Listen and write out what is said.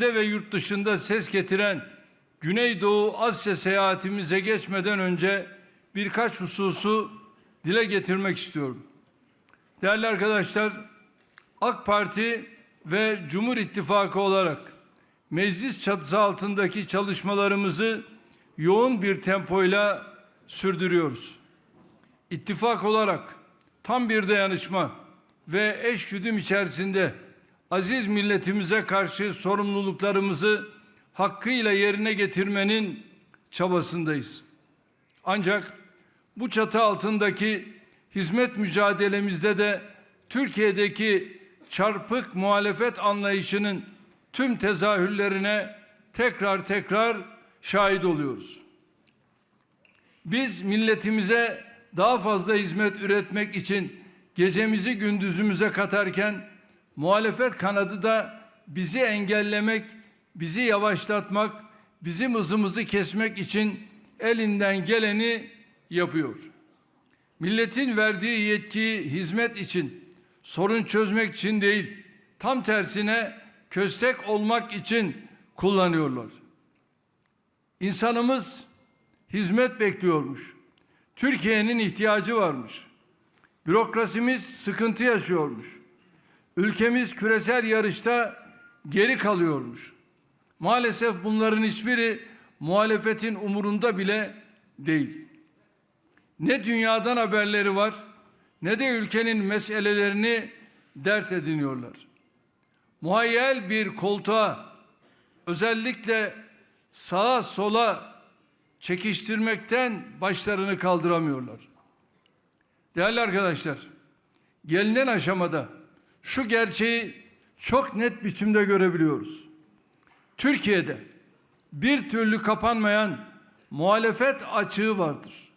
de ve yurt dışında ses getiren Güneydoğu Asya seyahatimize geçmeden önce birkaç hususu dile getirmek istiyorum. Değerli arkadaşlar, AK Parti ve Cumhur İttifakı olarak meclis çatısı altındaki çalışmalarımızı yoğun bir tempoyla sürdürüyoruz. İttifak olarak tam bir dayanışma ve eşgüdüm içerisinde aziz milletimize karşı sorumluluklarımızı hakkıyla yerine getirmenin çabasındayız. Ancak bu çatı altındaki hizmet mücadelemizde de Türkiye'deki çarpık muhalefet anlayışının tüm tezahürlerine tekrar tekrar şahit oluyoruz. Biz milletimize daha fazla hizmet üretmek için gecemizi gündüzümüze katarken muhalefet kanadı da bizi engellemek, bizi yavaşlatmak, bizim hızımızı kesmek için elinden geleni yapıyor. Milletin verdiği yetkiyi hizmet için, sorun çözmek için değil, tam tersine köstek olmak için kullanıyorlar. İnsanımız hizmet bekliyormuş. Türkiye'nin ihtiyacı varmış. Bürokrasimiz sıkıntı yaşıyormuş. Ülkemiz küresel yarışta geri kalıyormuş. Maalesef bunların hiçbiri muhalefetin umurunda bile değil. Ne dünyadan haberleri var ne de ülkenin meselelerini dert ediniyorlar. Muhayyel bir koltuğa özellikle sağa sola çekiştirmekten başlarını kaldıramıyorlar. Değerli arkadaşlar, gelinen aşamada şu gerçeği çok net biçimde görebiliyoruz. Türkiye'de bir türlü kapanmayan muhalefet açığı vardır.